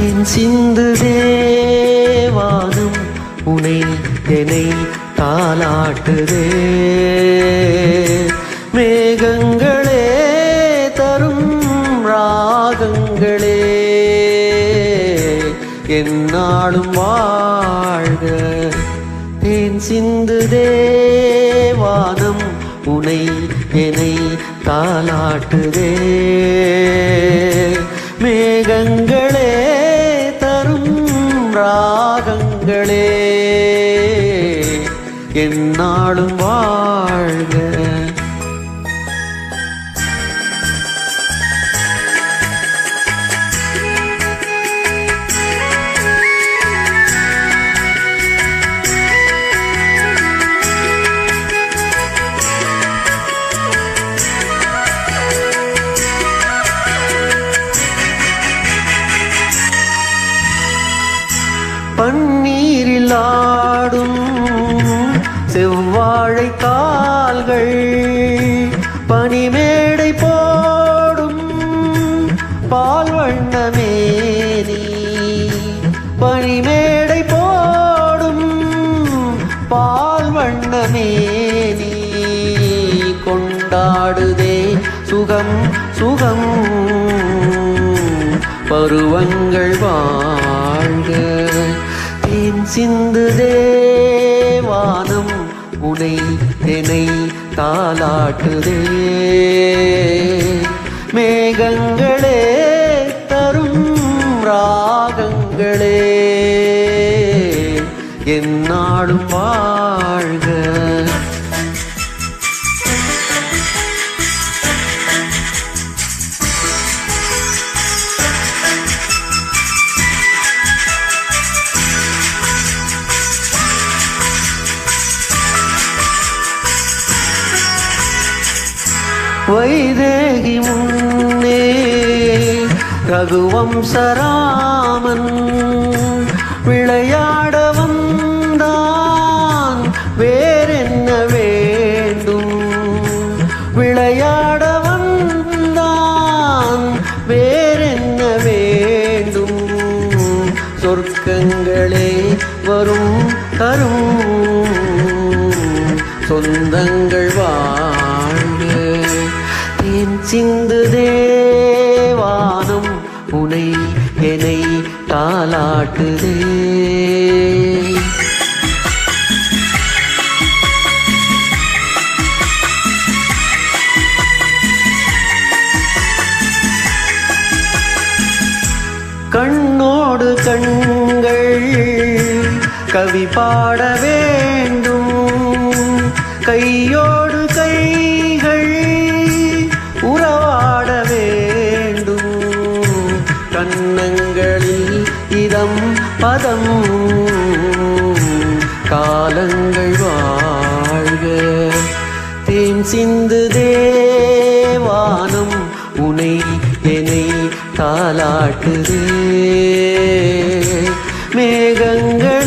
என் சிந்து தேவானும் உனை என்னை தாளாட்டுதே. மேகங்களே தரும் ராகங்களே என்னாலும் வாழ்க. தேன் சிந்து தேவானம் உனை என்னை தாளாட்டுதே. மேகங்கள் ராகங்களே என்னாலும் வாழ்க. பன்னீரில் செவ்வாழை கால்கள் பனிமேடை போடும் பால் வண்ணமேரி பனிமேடை போடும் பால் வண்ணமேரி கொண்டாடுதே சுகம் சுகம். பருவங்கள் வா தேன் சிந்து தேவானம் உனை தெனை தாளாட்டுதே மேகங்களே தரும் ராகங்களே. என்னாடும் வாழ்க. தேகி முன்னே ரகுவம் சராமன் விளையாட வந்தான். வேறென்ன வேண்டும்? விளையாட வந்தான். வேறென்ன வேண்டும்? சொர்க்கங்களே வரும் தரும். சொந்தங்கள் காட்டுதே. கண்ணோடு கண்கள் கவி பாட வேண்டும். கையோ இதம் காலங்கள் வாழ்க. தேம் சிந்து தேவானம் உனை என்னை தாலாட்டுதே மேகங்கள்